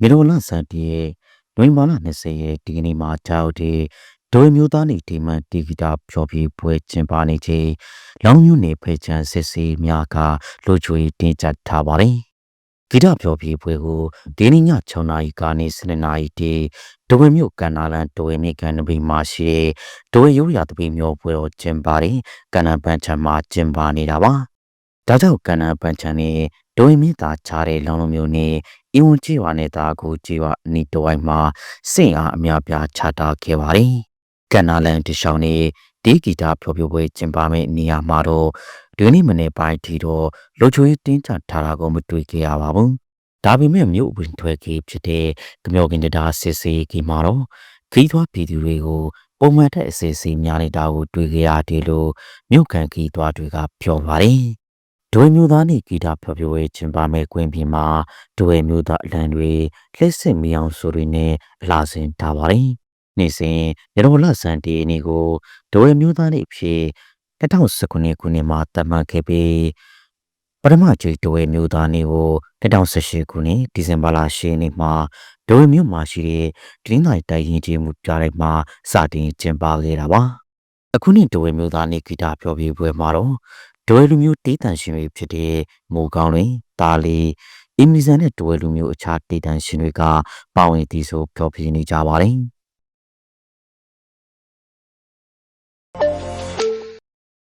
မြေတော်လဆန်တီရဲ့နွေမာလာ20ရက်ဒီကနေ့မှာကြောက်တဲ့ဒိုမျိုးသားနေဒီမန်တီဂီတာဖြော်ပြပွဲကျင်းပနေချိန်လောင်မျိုးနေဖေချန်စစ်စီများကလူချွေတင်ကြထားပါတယ်ဂီတဖြော်ပြပွဲကိုဒီနေ့ည6နာရီကနေ7နာရီတိဒိုဝေမျိုးကန်နာလန်ဒိုဝေမြေကန်နဘီမှာရှိဒိုဝေရိုးရာတပီမျိုးပွဲကိုကျင်းပါတယ်ကန်နပန်ချံမှာကျင်းပနေတာပါဒါကြောင့်ကန်နပန်ချံနဲ့ ဒိုဝေမြေသားချားတဲ့လောင်လုံးမျိုးနဲ့အင်ဝန်ကြီးဝါနဲ့တာကိုကြီးဝါနီတဝိုင်းမှာစင့်အားအများပြားချတာခဲ့ပါတယ်။ကန်နာလန်တရှောင်းနေဒီဂီတာဖျော်ဖြေပွဲကျင်းပမယ့်နေရာမှာတော့ဒီနေ့မနေ့ပိုင်းထီတော့လိုချိုရေးတင်းချထားတာကိုမတွေ့ခဲ့ရပါဘူး။ဒါပေမဲ့မြို့ဝင်ထွက်ကြီးဖြစ်တဲ့ကမျောကင်တတာစစ်စေးကြီးမှာတော့ခီးသွွားပြည်သူတွေကိုပုံမှန်တဲ့အစီအစီများနေတာကိုတွေ့ကြရတယ်လို့မြို့ကန်ခီးသွွားတွေကပြောပါတယ်။ ဒွေမျိုးသားနေဂီတာဖျော်ဖြေပွဲကျင်းပမဲ့ကွင်းပြင်မှာဒွေမျိုးသားအလံတွေလှည့်စစ်မီအောင်ဆိုတွေနဲ့အလားစင်ထားပါတယ်။နေ့စဉ်ရတော်လဆန်တီအနေကိုဒွေမျိုးသားနေဖြစ်2019ခုနှစ်မှာတတ်မှတ်ခဲ့ပြီးပထမကြိမ်ဒွေမျိုးသားနေကို2018ခုနှစ်ဒီဇင်ဘာလ10ရက်နေ့မှာဒွေမျိုးမှာရှိတဲ့ဒင်းတိုင်းတိုင်ရင်ချင်းမှုကြားလိုက်မှာစတင်ကျင်းပခဲ့တာပါ။အခုနှစ်ဒဝဲမျိုးသားနေဂီတာဖျော်ဖြေပွဲမှာတော့ ဒွဲလူမျိုးတေးတန်ရှင်တွေဖြစ်တဲ့မိုးကောင်းတွေတာလီအီမီဇန်နဲ့ဒွဲလူမျိုးအခြားတေးတန်ရှင်တွေကပါဝင်တည်ဆိုဖျော်ဖြေနေကြပါတယ်။